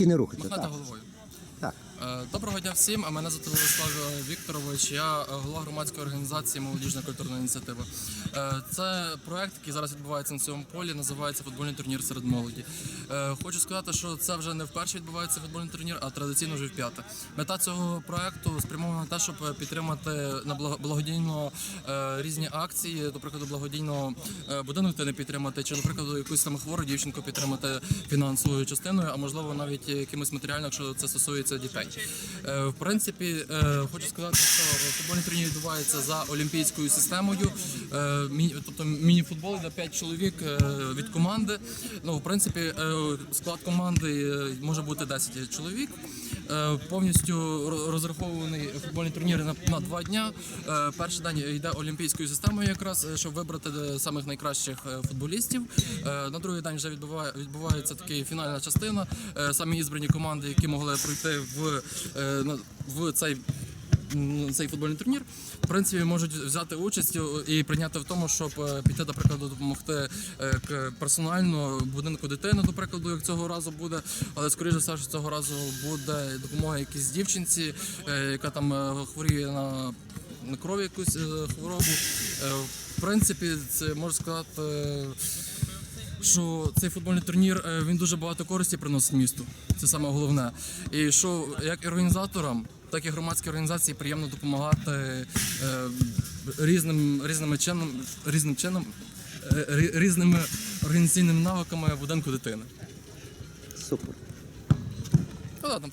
Тільки не рухайте. Так. головою. так. Е, Доброго дня всім. Мене звати Владислав Вікторович. Я голова громадської організації Молодіжна культурна ініціатива. Е, Це проект, який зараз відбувається на цьому полі, називається футбольний турнір серед молоді. Е, Хочу сказати, що це вже не вперше відбувається футбольний турнір, а традиційно вже в п'яте. Мета цього проекту спрямована на те, щоб підтримати на благо- благодійно різні акції, до прикладу, благодійного е, будинок дитини підтримати, чи, до прикладу, якусь там хвору дівчинку підтримати фінансовою частиною, а можливо навіть якимось матеріально, якщо це стосується дітей. Е, В принципі, е, хочу сказати, що футбольний турнір відбувається за олімпійською системою. Е, Тобто міні-футбол йде 5 чоловік від команди. Ну, в принципі, склад команди може бути 10 чоловік. Повністю розрахований футбольний турнір на, два дня. Е, Перший день йде олімпійською системою, якраз щоб вибрати самих найкращих футболістів. На другий день вже відбуває, відбувається така фінальна частина. Самі ізбрані команди, які могли пройти в, в цей цей футбольний турнір, в принципі, можуть взяти участь і прийняти в тому, щоб е, піти, до прикладу, допомогти е, персонально будинку дитини, до прикладу, як цього разу буде. Але скоріше все, що цього разу буде допомога якійсь дівчинці, е, яка там е, хворіє на, крові якусь е, хворобу. Е, В принципі, це можна сказати. Що цей футбольний турнір е, він дуже багато користі приносить місту. Це саме головне. І що як організаторам, так і громадській організації приємно допомагати е, різним різними чином, різним чином, е, різними організаційними навиками будинку дитини. Супер. Ну, ладно,